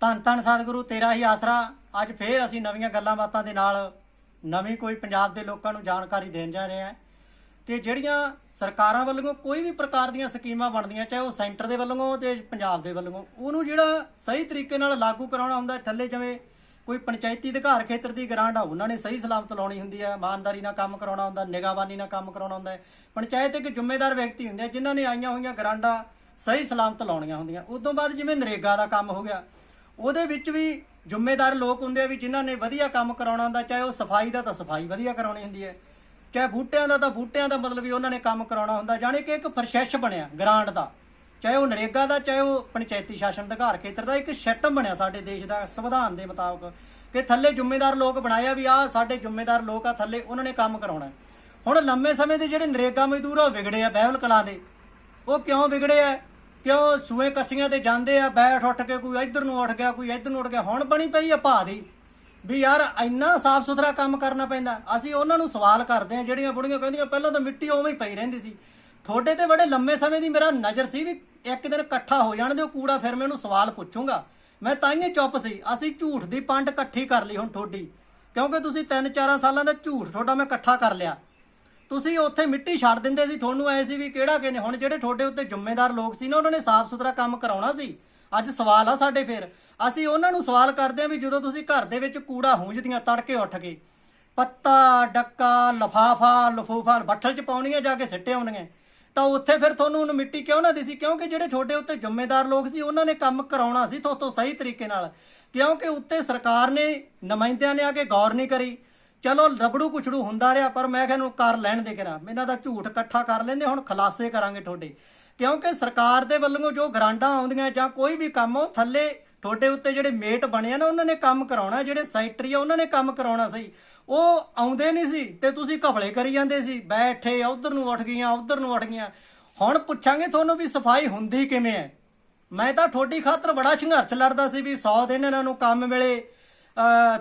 ਧੰਨ ਧੰਨ ਸਤਿਗੁਰੂ, ਤੇਰਾ ਹੀ ਆਸਰਾ। ਅੱਜ ਫੇਰ ਅਸੀਂ ਨਵੀਆਂ ਗੱਲਾਂ ਬਾਤਾਂ ਦੇ ਨਾਲ ਨਵੀਂ ਕੋਈ ਪੰਜਾਬ ਦੇ ਲੋਕਾਂ ਨੂੰ ਜਾਣਕਾਰੀ ਦੇਣ ਜਾ ਰਹੇ ਹਾਂ। ਕਿ ਜਿਹੜੀਆਂ ਸਰਕਾਰਾਂ ਵੱਲੋਂ ਕੋਈ ਵੀ ਪ੍ਰਕਾਰ ਦੀਆਂ ਸਕੀਮਾਂ ਬਣਦੀਆਂ, ਚਾਹੇ ਉਹ ਸੈਂਟਰ ਦੇ ਵੱਲੋਂ ਤੇ ਪੰਜਾਬ ਦੇ ਵੱਲੋਂ, ਉਹਨੂੰ ਜਿਹੜਾ ਸਹੀ ਤਰੀਕੇ ਨਾਲ ਲਾਗੂ ਕਰਾਉਣਾ ਹੁੰਦਾ, ਥੱਲੇ ਜਿਵੇਂ ਕੋਈ ਪੰਚਾਇਤੀ ਅਧਿਕਾਰ ਖੇਤਰ ਦੀ ਗ੍ਰਾਂਟ ਆ, ਉਹਨਾਂ ਨੇ ਸਹੀ ਸਲਾਮਤ ਲਾਉਣੀ ਹੁੰਦੀ ਹੈ ਇਮਾਨਦਾਰੀ ਨਾਲ ਕੰਮ ਕਰਾਉਣਾ ਹੁੰਦਾ ਨਿਗਾਹਬਾਨੀ ਨਾਲ ਕੰਮ ਕਰਾਉਣਾ ਹੁੰਦਾ। ਪੰਚਾਇਤ ਇੱਕ ਜ਼ਿੰਮੇਦਾਰ ਵਿਅਕਤੀ ਹੁੰਦੇ ਆ, ਜਿਨ੍ਹਾਂ ਨੇ ਆਈਆਂ ਹੋਈਆਂ ਗ੍ਰਾਂਟਾਂ ਸਹੀ ਸਲਾਮਤ ਲਾਉਣੀਆਂ ਹੁੰਦੀਆਂ। ਉਸ ਤੋਂ ਬਾਅਦ ਜਿਵੇਂ ਨਰੇਗਾ ਦਾ ਕੰਮ ਹੋ ਗਿਆ ਉਹਦੇ ਵਿੱਚ ਵੀ ਜ਼ਿੰਮੇਦਾਰ ਲੋਕ ਹੁੰਦੇ ਆ ਵੀ ਜਿਨ੍ਹਾਂ ਨੇ ਵਧੀਆ ਕੰਮ ਕਰਾਉਣਾ ਹੁੰਦਾ, ਚਾਹੇ ਉਹ ਸਫ਼ਾਈ ਦਾ ਤਾਂ ਸਫ਼ਾਈ ਵਧੀਆ ਕਰਾਉਣੀ ਹੁੰਦੀ ਹੈ, ਚਾਹੇ ਬੂਟਿਆਂ ਦਾ ਤਾਂ ਬੂਟਿਆਂ ਦਾ ਮਤਲਬ ਵੀ ਉਹਨਾਂ ਨੇ ਕੰਮ ਕਰਾਉਣਾ ਹੁੰਦਾ, ਜਾਣੀ ਕਿ ਇੱਕ ਪ੍ਰੋਸੈਸ ਬਣਿਆ, ਗ੍ਰਾਂਟ ਦਾ। ਚਾਹੇ ਉਹ ਨਰੇਗਾ ਦਾ, ਚਾਹੇ ਉਹ ਪੰਚਾਇਤੀ ਸ਼ਾਸਨ ਅਧਿਕਾਰ ਖੇਤਰ ਦਾ, ਇੱਕ ਸਿਸਟਮ ਬਣਿਆ ਸਾਡੇ ਦੇਸ਼ ਦਾ ਸੰਵਿਧਾਨ ਦੇ ਮੁਤਾਬਕ ਕਿ ਥੱਲੇ ਜ਼ਿੰਮੇਦਾਰ ਲੋਕ ਬਣਾਇਆ ਵੀ ਆਹ ਸਾਡੇ ਜ਼ਿੰਮੇਦਾਰ ਲੋਕ ਆ, ਥੱਲੇ ਉਹਨਾਂ ਨੇ ਕੰਮ ਕਰਾਉਣਾ। ਹੁਣ ਲੰਮੇ ਸਮੇਂ ਦੇ ਜਿਹੜੇ ਨਰੇਗਾ ਮਜ਼ਦੂਰ ਆ, ਉਹ ਵਿਗੜੇ ਆ ਬਹਿਵਲ ਕਲਾਂ ਦੇ। ਉਹ ਕਿਉਂ ਵਿਗੜੇ ਆ? ਕਿਉਂ ਸੂਏ ਕੱਸੀਆਂ ਤੇ ਜਾਂਦੇ ਆ, ਬੈਠ ਉੱਠ ਕੇ ਕੋਈ ਇੱਧਰ ਨੂੰ ਉੱਠ ਗਿਆ, ਕੋਈ ਇੱਧਰ ਨੂੰ ਉੱਠ ਗਿਆ, ਹੁਣ ਬਣੀ ਪਈ ਆ ਭਾ ਦੀ ਵੀ ਯਾਰ ਇੰਨਾ ਸਾਫ਼ ਸੁਥਰਾ ਕੰਮ ਕਰਨਾ ਪੈਂਦਾ। ਅਸੀਂ ਉਹਨਾਂ ਨੂੰ ਸਵਾਲ ਕਰਦੇ ਆ, ਜਿਹੜੀਆਂ ਬੁੜੀਆਂ ਕਹਿੰਦੀਆਂ, ਪਹਿਲਾਂ ਤਾਂ ਮਿੱਟੀ ਉਵੇਂ ਹੀ ਪਈ ਰਹਿੰਦੀ ਸੀ। ਤੁਹਾਡੇ ਤੇ ਬੜੇ ਲੰਮੇ ਸਮੇਂ ਦੀ ਮੇਰਾ ਨਜ਼ਰ ਸੀ ਵੀ ਇੱਕ ਦਿਨ ਇਕੱਠਾ ਹੋ ਜਾਣ ਦਿਓ ਕੂੜਾ, ਫਿਰ ਮੈਂ ਉਹਨੂੰ ਸਵਾਲ ਪੁੱਛੂੰਗਾ। ਮੈਂ ਤਾਂ ਹੀ ਚੁੱਪ ਸੀ। ਅਸੀਂ ਝੂਠ ਦੀ ਪੰਡ ਇਕੱਠੀ ਕਰ ਲਈ ਹੁਣ ਤੁਹਾਡੀ, ਕਿਉਂਕਿ ਤੁਸੀਂ 3-4 ਸਾਲਾਂ ਦਾ ਝੂਠ ਤੁਹਾਡਾ ਮੈਂ ਇਕੱਠਾ ਕਰ ਲਿਆ। ਤੁਸੀਂ ਉੱਥੇ ਮਿੱਟੀ ਛੱਡ ਦਿੰਦੇ ਸੀ, ਤੁਹਾਨੂੰ ਐ ਸੀ ਵੀ ਕਿਹੜਾ ਕਿਨੇ ਹੁਣ ਜਿਹੜੇ ਤੁਹਾਡੇ ਉੱਤੇ ਜ਼ਿੰਮੇਦਾਰ ਲੋਕ ਸੀ ਨਾ, ਉਹਨਾਂ ਨੇ ਸਾਫ਼ ਸੁਥਰਾ ਕੰਮ ਕਰਾਉਣਾ ਸੀ। ਅੱਜ ਸਵਾਲ ਆ ਸਾਡੇ ਫੇਰ। ਅਸੀਂ ਉਹਨਾਂ ਨੂੰ ਸਵਾਲ ਕਰਦੇ ਆ ਵੀ ਜਦੋਂ ਤੁਸੀਂ ਘਰ ਦੇ ਵਿੱਚ ਕੂੜਾ ਹੂੰਜਦੀਆਂ ਤੜਕੇ ਉੱਠ ਕੇ, ਪੱਤਾ, ਡੱਕਾ, ਲਫਾਫਾ, ਲਫੂਫਾ, ਬੱਠਲ ਚ ਪਾਉਣੀਆਂ ਜਾ ਕੇ ਸਿੱਟੇ ਆਉਣੀਆਂ ਤਾਂ ਉੱਥੇ ਫਿਰ ਤੁਹਾਨੂੰ ਉਹਨੂੰ ਮਿੱਟੀ ਕਿਉਂ ਨਾ ਦਿਸੀ? ਕਿਉਂਕਿ ਜਿਹੜੇ ਤੁਹਾਡੇ ਉੱਤੇ ਜ਼ਿੰਮੇਦਾਰ ਲੋਕ ਸੀ, ਉਹਨਾਂ ਨੇ ਕੰਮ ਕਰਾਉਣਾ ਸੀ ਤੁਹਾਤੋਂ ਸਹੀ ਤਰੀਕੇ ਨਾਲ। ਕਿਉਂਕਿ ਉੱਤੇ ਸਰਕਾਰ ਨੇ ਨੁਮਾਇੰਦਿਆਂ ਨੇ ਆ ਕੇ ਗੌਰ ਨਹੀਂ ਕਰੀ ਚਲੋ ਰਬੜੂ ਕੁਛੜੂ ਹੁੰਦਾ ਰਿਹਾ, ਪਰ ਮੈਂ ਕਿਹਾ ਇਹਨੂੰ ਕਰ ਲੈਣ ਦੇ ਕਰਾਂ। ਇਹਨਾਂ ਦਾ ਝੂਠ ਇਕੱਠਾ ਕਰ ਲੈਂਦੇ, ਹੁਣ ਖਲਾਸੇ ਕਰਾਂਗੇ ਤੁਹਾਡੇ। ਕਿਉਂਕਿ ਸਰਕਾਰ ਦੇ ਵੱਲੋਂ ਜੋ ਗਰਾਂਟਾਂ ਆਉਂਦੀਆਂ ਜਾਂ ਕੋਈ ਵੀ ਕੰਮ, ਉਹ ਥੱਲੇ ਤੁਹਾਡੇ ਉੱਤੇ ਜਿਹੜੇ ਮੇਟ ਬਣੇ ਆ ਨਾ, ਉਹਨਾਂ ਨੇ ਕੰਮ ਕਰਾਉਣਾ, ਜਿਹੜੇ ਸੈਕਟਰੀ ਆ, ਉਹਨਾਂ ਨੇ ਕੰਮ ਕਰਾਉਣਾ ਸਹੀ ਉਹ ਆਉਂਦੇ ਨਹੀਂ ਸੀ ਤੇ ਤੁਸੀਂ ਘਪਲੇ ਕਰੀ ਜਾਂਦੇ ਸੀ। ਬੈਠੇ ਉਧਰ ਨੂੰ ਉੱਠ ਗਈਆਂ, ਉਧਰ ਨੂੰ ਉੱਠ ਗਈਆਂ। ਹੁਣ ਪੁੱਛਾਂਗੇ ਤੁਹਾਨੂੰ ਵੀ ਸਫ਼ਾਈ ਹੁੰਦੀ ਕਿਵੇਂ ਹੈ? ਮੈਂ ਤਾਂ ਤੁਹਾਡੀ ਖਾਤਰ ਬੜਾ ਸੰਘਰਸ਼ ਲੜਦਾ ਸੀ ਵੀ 100 ਦਿਨ ਇਹਨਾਂ ਨੂੰ ਕੰਮ ਮਿਲੇ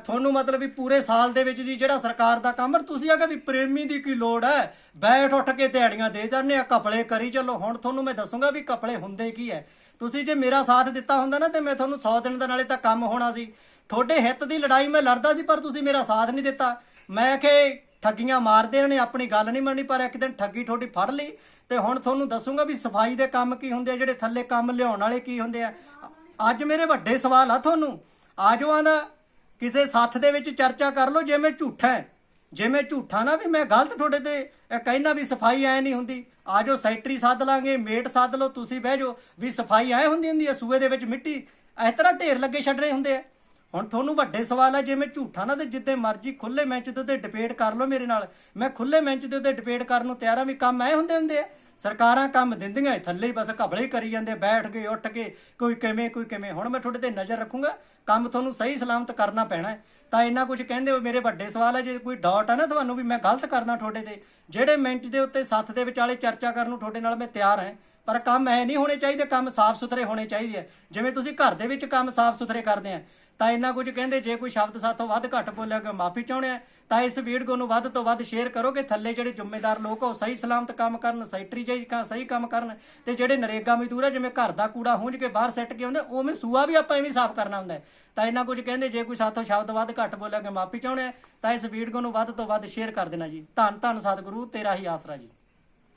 ਤੁਹਾਨੂੰ ਮਤਲਬ ਵੀ ਪੂਰੇ ਸਾਲ ਦੇ ਵਿੱਚ ਜੀ ਜਿਹੜਾ ਸਰਕਾਰ ਦਾ ਕੰਮ ਹੈ, ਤੁਸੀਂ ਆਖਿਆ ਵੀ ਪ੍ਰੇਮੀ ਦੀ ਕੀ ਲੋੜ ਹੈ, ਬੈਠ ਉੱਠ ਕੇ ਦਿਹਾੜੀਆਂ ਦੇ ਜਾਂਦੇ ਆ ਕਪੜੇ ਕਰੀ ਚੱਲੋ। ਹੁਣ ਤੁਹਾਨੂੰ ਮੈਂ ਦੱਸੂਗਾ ਵੀ ਕਪੜੇ ਹੁੰਦੇ ਕੀ ਹੈ। ਤੁਸੀਂ ਜੇ ਮੇਰਾ ਸਾਥ ਦਿੱਤਾ ਹੁੰਦਾ ਨਾ, ਤੇ ਮੈਂ ਤੁਹਾਨੂੰ 100 ਦਿਨ ਦਾ ਨਾਲੇ ਤਾਂ ਕੰਮ ਹੋਣਾ ਸੀ। ਤੁਹਾਡੇ ਹਿੱਤ ਦੀ ਲੜਾਈ ਮੈਂ ਲੜਦਾ ਸੀ, ਪਰ ਤੁਸੀਂ ਮੇਰਾ ਸਾਥ ਨਹੀਂ ਦਿੱਤਾ। ਮੈਂ ਕਿ ਠੱਗੀਆਂ ਮਾਰਦੇ ਨੇ, ਆਪਣੀ ਗੱਲ ਨਹੀਂ ਮੰਨੀ ਪਰ ਇੱਕ ਦਿਨ ਠੱਗੀ ਤੁਹਾਡੀ ਫੜ ਲਈ। ਤੇ ਹੁਣ ਤੁਹਾਨੂੰ ਦੱਸੂਗਾ ਵੀ ਸਫ਼ਾਈ ਦੇ ਕੰਮ ਕੀ ਹੁੰਦੇ ਆ, ਜਿਹੜੇ ਥੱਲੇ ਕੰਮ ਲਿਆਉਣ ਵਾਲੇ ਕੀ ਹੁੰਦੇ ਆ। ਅੱਜ ਮੇਰੇ ਵੱਡੇ ਸਵਾਲ ਆ ਤੁਹਾਨੂੰ। ਆਜੋ ਆਂਦਾ ਕਿਸੇ ਸੱਥ ਦੇ ਵਿੱਚ ਚਰਚਾ ਕਰ ਲਓ ਜੇ ਮੈਂ ਝੂਠਾ ਹੈ। ਜੇ ਝੂਠਾ ਨਾ ਵੀ ਮੈਂ ਗਲਤ ਤੁਹਾਡੇ ਤੇ, ਇਹ ਕਹਿਣਾ ਵੀ ਸਫ਼ਾਈ ਐ ਨਹੀਂ ਹੁੰਦੀ। ਆਜੋ ਸੈਕਟਰੀ ਸਾਧ ਲਾਂਗੇ, ਮੇਟ ਸੱਦ ਲਓ, ਤੁਸੀਂ ਬਹਿ ਜਾਓ, ਵੀ ਸਫ਼ਾਈ ਐ ਹੁੰਦੀ ਹੁੰਦੀ ਹੈ, ਸੂਏ ਦੇ ਵਿੱਚ ਮਿੱਟੀ, ਇਸ ਤਰ੍ਹਾਂ ਢੇਰ ਲੱਗੇ ਛੱਡ ਰਹੇ ਹੁੰਦੇ ਆ। ਹੁਣ ਤੁਹਾਨੂੰ ਵੱਡੇ ਸਵਾਲ ਹੈ ਜਿਵੇਂ ਝੂਠਾ ਨਾ ਤੇ ਜਿੱਦੇ ਮਰਜ਼ੀ ਖੁੱਲੇ ਮੈਂਚ ਦੇ ਉੱਤੇ ਡਿਬੇਟ ਕਰ ਲਓ ਮੇਰੇ ਨਾਲ। ਮੈਂ ਖੁੱਲੇ ਮੈਂਚ ਦੇ ਉੱਤੇ ਡਿਬੇਟ ਕਰਨ ਨੂੰ ਤਿਆਰ ਆ ਵੀ ਕੰਮ ਐ ਹੁੰਦੇ ਹੁੰਦੇ ਆ। ਸਰਕਾਰਾਂ ਕੰਮ ਦਿੰਦੀਆਂ ਇਹ ਥੱਲੇ ਬਸ ਘਬਲੇ ਕਰੀ ਜਾਂਦੇ, ਬੈਠ ਕੇ, ਉੱਠ ਕੇ, ਕੋਈ ਕਿਵੇਂ ਕੋਈ ਕਿਵੇਂ। ਹੁਣ ਮੈਂ ਤੁਹਾਡੇ ਤੇ ਨਜ਼ਰ ਰੱਖੂੰਗਾ, ਕੰਮ ਤੁਹਾਨੂੰ ਸਹੀ ਸਲਾਮਤ ਕਰਨਾ ਪੈਣਾ ਤਾਂ ਇੰਨਾ ਕੁਝ ਕਹਿੰਦੇ ਹੋ ਮੇਰੇ ਵੱਡੇ ਸਵਾਲ ਹੈ ਜੇ ਕੋਈ ਡਾਟ ਹੈ ਨਾ ਤੁਹਾਨੂੰ ਵੀ, ਮੈਂ ਗਲਤ ਕਰਦਾ ਤੁਹਾਡੇ ਤੇ। ਜਿਹੜੇ ਮਿੰਟ ਦੇ ਉੱਤੇ ਸੱਥ ਦੇ ਵਿਚਾਲੇ ਚਰਚਾ ਕਰਨ ਨੂੰ ਤੁਹਾਡੇ ਨਾਲ ਮੈਂ ਤਿਆਰ ਹਾਂ। ਪਰ ਕੰਮ ਐ ਨਹੀਂ ਹੋਣੇ ਚਾਹੀਦੇ, ਕੰਮ ਸਾਫ਼ ਸੁਥਰੇ ਹੋਣੇ ਚਾਹੀਦੇ ਆ। ਜਿਵੇਂ ਤੁਸੀਂ ਘਰ ਦੇ ਵਿੱਚ ਕੰਮ ਸਾਫ਼ ਸੁਥਰੇ ਕਰਦੇ ਆ। ਤਾਂ ਇੰਨਾ ਕੁਝ ਕਹਿੰਦੇ, ਜੇ ਕੋਈ ਸ਼ਬਦ ਸਾਥੋਂ ਵੱਧ ਘੱਟ ਬੋਲਿਆ ਕਿ ਮਾਫੀ ਚਾਹੁੰਦੇ ਆ। ਤਾਂ ਇਸ ਵੀਡੀਓ ਨੂੰ ਵੱਧ ਤੋਂ ਵੱਧ ਸ਼ੇਅਰ ਕਰੋ ਕਿ ਥੱਲੇ ਜਿਹੜੇ ਜ਼ਿੰਮੇਦਾਰ ਲੋਕ ਉਹ ਸਹੀ ਸਲਾਮਤ ਕੰਮ ਕਰਨ ਸੈਕਟਰੀ ਜੀ ਕਾ ਸਹੀ ਕੰਮ ਕਰਨ ਤੇ ਜਿਹੜੇ ਨਰੇਗਾ ਮਜ਼ਦੂਰ ਆ, ਜਿਵੇਂ ਘਰ ਦਾ ਕੂੜਾ ਹੁੰਝ ਕੇ ਬਾਹਰ ਸੈੱਟ ਕੇ ਆਉਂਦੇ, ਉਵੇਂ ਸੂਆ ਵੀ ਆਪਾਂ ਐਵੇਂ ਸਾਫ਼ ਕਰਨਾ ਹੁੰਦਾ ਤਾਂ ਇੰਨਾ ਕੁਝ ਕਹਿੰਦੇ, ਜੇ ਕੋਈ ਸਾਥੋਂ ਸ਼ਬਦ ਵੱਧ ਘੱਟ ਬੋਲਿਆ ਕਿ ਮਾਫੀ ਚਾਹੁੰਦੇ ਆ। ਤਾਂ ਇਸ ਵੀਡੀਓ ਨੂੰ ਵੱਧ ਤੋਂ ਵੱਧ ਸ਼ੇਅਰ ਕਰ ਦੇਣਾ ਜੀ। ਧੰਨ ਧੰਨ ਸਤਿਗੁਰੂ, ਤੇਰਾ ਹੀ ਆਸਰਾ ਜੀ।